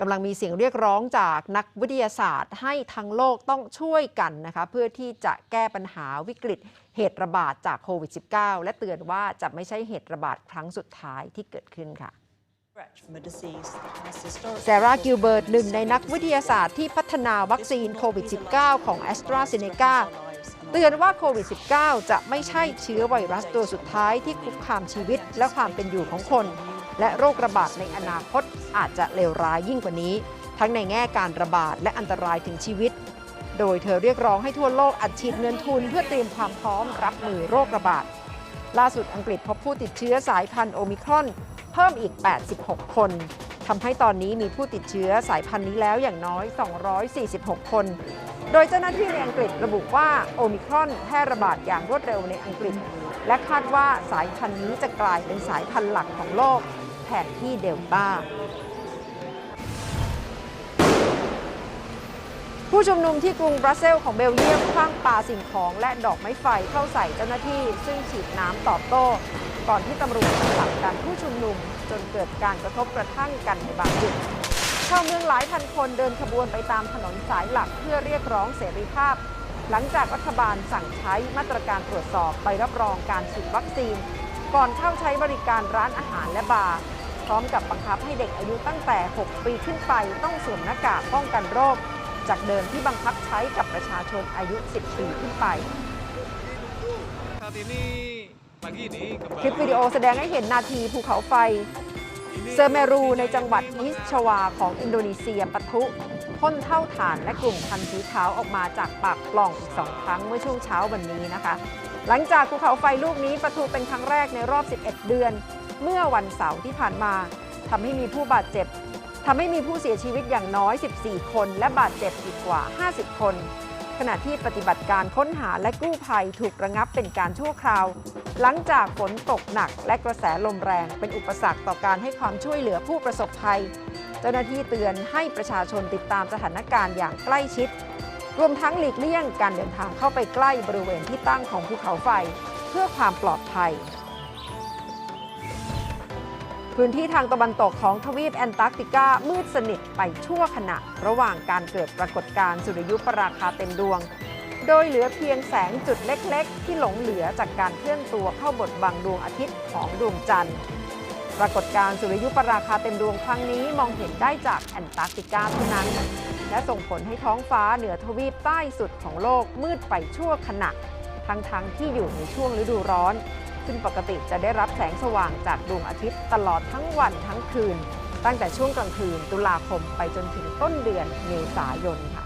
กำลังมีเสียงเรียกร้องจากนักวิทยาศาสตร์ ให้ทั้งโลกต้องช่วยกันนะคะเพื่อที่จะแก้ปัญหาวิกฤตเหตุระบาดจากโควิด -19 และเตือนว่าจะไม่ใช่เหตุระบาดครั้งสุดท้ายที่เกิดขึ้นค่ะ from a disease that has historically แซรากิลเบิร์ตหนึ่งในนักวิทยาศาสตร์ที่พัฒนาวัคซีนโควิด -19 ของ a s t r a z เซ e c a เตือนว่าโควิด -19 จะไม่ใช่เชื้อไวรัสตัวสุดท้ายที่คุกคามชีวิตและความเป็นอยู่ของคน และโรคระบาดในอนาคตอาจจะเลวร้ายยิ่งกว่านี้ ทั้งในแง่การระบาดและอันตรายถึงชีวิต โดยเธอเรียกร้องให้ทั่วโลกอัดฉีดเงินทุนเพื่อเตรียมความพร้อมรับมือโรคระบาด ล่าสุดอังกฤษพบผู้ติดเชื้อสายพันธุ์โอมิครอนเพิ่มอีก 86 คนทำให้ตอนนี้มีผู้ติดเชื้อสายพันธุ์นี้แล้วอย่างน้อย 246 คน โดยเจ้าหน้าที่ในอังกฤษระบุว่าโอมิครอนแพร่ระบาดอย่างรวดเร็วในอังกฤษ และคาดว่าสายพันธุ์นี้จะกลายเป็นสายพันธุ์หลักของโลก แทนที่เดลต้าผู้ชุมนุมที่กรุงบรัสเซลส์ของเบลเยียมคว้างปาสิ่งของและดอกไม้ไฟเข้าใส่เจ้าหน้าที่ ซึ่งฉีดน้ำตอบโต้ ก่อนที่ตำรวจจะผลักดันผู้ชุมนุม จนเกิดการกระทบกระทั่งกันในบางจุดชาวเมืองหลายพันคนเดินขบวนไปตามถนนสายหลักเพื่อเรียกร้องเสรีภาพ หลังจากรัฐบาลสั่งใช้มาตรการตรวจสอบใบรับรองการฉีดวัคซีน ก่อนเข้าใช้บริการร้านอาหารและบาร์ พร้อมกับบังคับให้เด็กอายุตั้งแต่ 6 ปีขึ้นไปต้องสวมหน้ากากป้องกันโรค จากเดิมที่บังคับใช้กับประชาชนอายุ 10 ปีขึ้นไป Saat ini pagi ini คลิปวิดีโอแสดงให้เห็นนาทีภูเขาไฟ เซอร์เมรูในจังหวัดนิชวาของอินโดนีเซียปะทุพ่นเท่าฐานและกลุ่มควันสีขาวออกมาจากปากปล่องอีกสองครั้งเมื่อช่วงเช้าวันนี้นะคะ หลังจากภูเขาไฟลูกนี้ปะทุเป็นครั้งแรกในรอบ 11 เดือน เมื่อวันเสาร์ที่ผ่านมาทำให้มีผู้บาดเจ็บทำให้มีผู้เสียชีวิตอย่างน้อย 14 คน และบาดเจ็บอีกกว่า 50 คน ขณะที่ปฏิบัติการค้นหาและกู้ภัยถูกระงับเป็นการชั่วคราว หลังจากฝนตกหนักและกระแสลมแรงเป็นอุปสรรคต่อการให้ความช่วยเหลือผู้ประสบภัย เจ้าหน้าที่เตือนให้ประชาชนติดตามสถานการณ์อย่างใกล้ชิด รวมทั้งหลีกเลี่ยงการเดินทางเข้าไปใกล้บริเวณที่ตั้งของภูเขาไฟ เพื่อความปลอดภัย พื้นที่ทางตะวันตกของทวีปแอนตาร์กติกามืดสนิทไปชั่วขณะ ระหว่างการเกิดปรากฏการณ์สุริยุปราคาเต็มดวง โดยเหลือเพียงแสงจุดเล็ก ๆ ที่หลงเหลือจากการเคลื่อนตัวเข้าบดบังดวงอาทิตย์ของดวงจันทร์ ปรากฏการณ์สุริยุปราคาเต็มดวงครั้งนี้มองเห็นได้จากแอนตาร์กติกาเท่านั้น และส่งผลให้ท้องฟ้าเหนือทวีปใต้สุดของโลกมืดไปชั่วขณะ ทั้งๆที่อยู่ในช่วงฤดูร้อน ซึ่งปกติจะได้รับแสงสว่างจากดวงอาทิตย์ตลอดทั้งวันทั้งคืน ตั้งแต่ช่วงกลางคืนตุลาคมไปจนถึงต้นเดือนเมษายนค่ะ